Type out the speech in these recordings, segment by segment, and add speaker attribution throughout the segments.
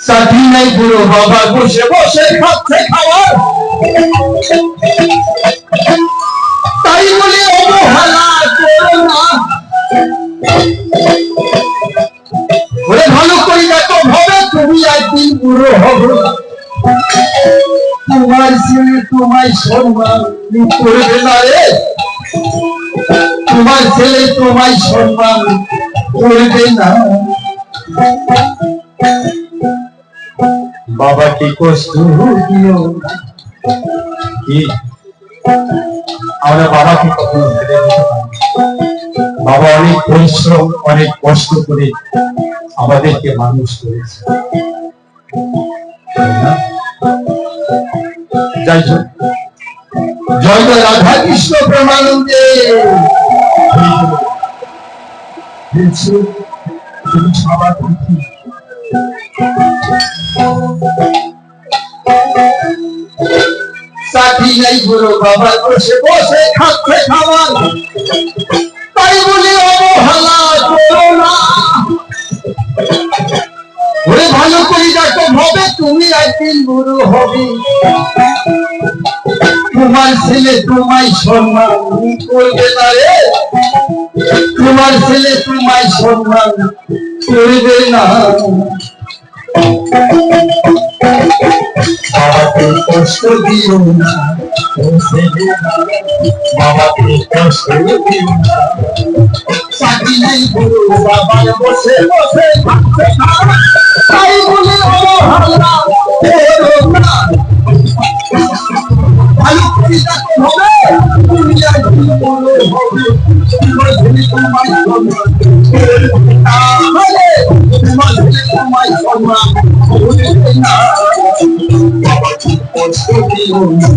Speaker 1: সাথী নাই বুড়ো বাবা বসে বসে খাচ্ছে খাবার তাই বলে অবহেলা করো না। ওরে ভালো করি দেখো, ভাবে তুমি একদিন বুড়ো হবে। তোমার ছেলে তোমায় সম্মান করবে না রে? তোমার ছেলে তোমায় সম্মান করবে না। বাবাকে কষ্ট দিও। কি আমরা বাবাকে কখনো ভেবে। বাবা অনেক পরিশ্রম অনেক কষ্ট করে আমাদেরকে মানুষ করেছে? যাই হোক জয় রাধা কৃষ্ণ প্রেমানন্দে সবার তাই বলে ভালো করে দেখো ভাবে তুমি একদিন গুরু হবে। তোমার ছেলে তোমায় সম্মান করবে না রে। তোমার ছেলে তোমায় সম্মান করবে না। বাবাকে কষ্ট দিও না বাবাকে কষ্ট দিও না। সাথী নেই গুরু বাবা বসে বসে থাকতে কষ্ট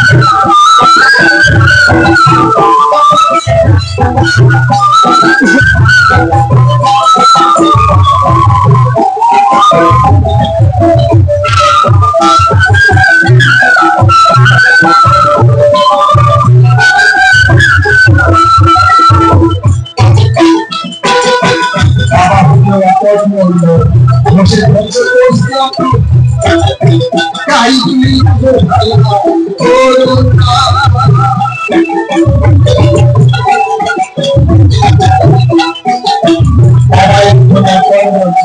Speaker 1: একক মূল্য বসে বসে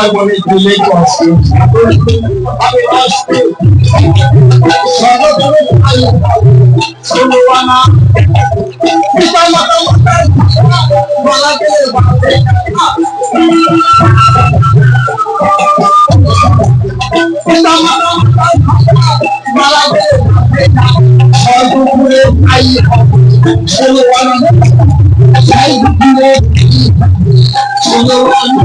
Speaker 1: আমার মনে দিলে কষ্ট আমি কষ্ট সর্বধর্মের ভাই ষোলোয়ানা পিতা মাতা মাতার মারা গেলে বাঁচে পিতা মাতা মারা গেলে সর্বপুরে ভাই ষোলোয়ানা সর্বপুরে ষোলোয়ানা